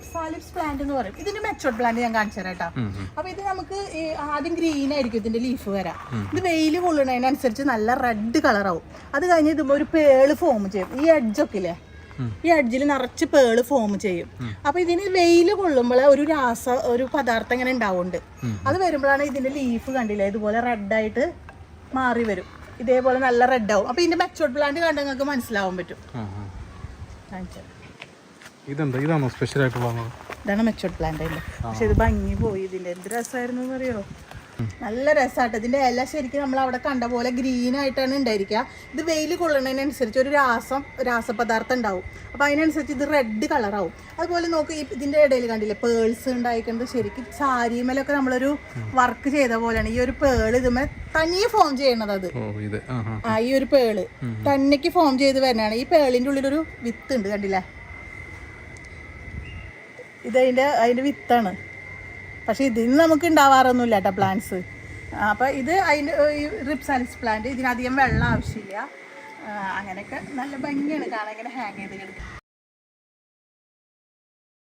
റിപ്സാലിപ്സ് plant എന്ന് പറയും. ഇതിന്റെ മെച്ചോർഡ് പ്ലാന്റ് ഞാൻ കാണിച്ചു തരാം കേട്ടോ. അപ്പൊ ഇത് നമുക്ക് ആദ്യം ഗ്രീൻ ആയിരിക്കും ഇതിന്റെ ലീഫ് വരാം. ഇത് വെയിൽ കൊള്ളുന്നതിനനുസരിച്ച് നല്ല റെഡ് കളറാവും അത് കഴിഞ്ഞ് ഇതുമ്പോൾ ഒരു പേൾ ഫോം ചെയ്യും. ഈ എഡ്ജൊക്കെ ഇല്ലേ? ഈ എഡ്ജിൽ നിറച്ച് പേൾ ഫോം ചെയ്യും. അപ്പൊ ഇതിന് വെയിൽ കൊള്ളുമ്പോൾ ഒരു രാസ ഒരു പദാർത്ഥം ഇങ്ങനെ ഉണ്ടാവുന്നുണ്ട്. അത് വരുമ്പോഴാണ് ഇതിന്റെ ലീഫ് കണ്ടില്ലേ? ഇതുപോലെ റെഡായിട്ട് മാറി വരും. ഇതേപോലെ നല്ല റെഡ് ആവും. അപ്പൊ ഇതിന്റെ മെച്ചോർഡ് പ്ലാന്റ് കണ്ട നിങ്ങൾക്ക് മനസ്സിലാവാൻ പറ്റും. Thank you. ഇതെന്താ? ഇതാണോ സ്പെഷ്യൽ ആയിട്ട് വാങ്ങുന്നത്? ഇതാണ് മെച്ചോർഡ് പ്ലാന്റ് അതിന്റെ പക്ഷെ ഇത് ഭംഗി പോയി. ഇതിന്റെ എന്ത് രസമായിരുന്നു അറിയോ നല്ല രസമായിട്ട് ഇതിന്റെ ഇല ശരിക്കും നമ്മൾ അവിടെ കണ്ട പോലെ ഗ്രീൻ ആയിട്ടാണ് ഉണ്ടായിരിക്കുക. ഇത് വെയിൽ കൊള്ളുന്നതിനനുസരിച്ച് ഒരു രാസം രാസപദാർത്ഥം ഉണ്ടാവും. അപ്പൊ അതിനനുസരിച്ച് ഇത് റെഡ് കളറാവും അതുപോലെ നോക്ക് ഇതിന്റെ ഇടയിൽ കണ്ടില്ലേ പേൾസ് ഉണ്ടായിക്കൊണ്ട് ശരിക്കും സാരിമേലൊക്കെ നമ്മളൊരു വർക്ക് ചെയ്ത പോലെയാണ്. ഈ ഒരു പേൾ ഇതുമേ തനിയെ ഫോം ചെയ്യണത് അത്. ഓ ഇത്. ആ ഈ ഒരു പേൾ തന്നയ്ക്ക് ഫോം ചെയ്ത് വരുന്നതാണ് ഈ പേളിന്റെ ഉള്ളിലൊരു വിത്ത് ഉണ്ട് കണ്ടില്ലേ? ഇതതിന്റെ അതിന്റെ വിത്താണ്. പക്ഷേ ഇതിൽ നിന്ന് നമുക്ക് ഉണ്ടാവാറൊന്നുമില്ല കേട്ടോ പ്ലാന്റ്സ് അപ്പോൾ ഇത് അതിന്റെ റിപ്സാലിസ് പ്ലാന്റ് ഇതിനധികം വെള്ളം ആവശ്യമില്ല. അങ്ങനെയൊക്കെ നല്ല ഭംഗിയാണ് കാണാൻ ഇങ്ങനെ ഹാങ് ചെയ്ത് കിടക്കും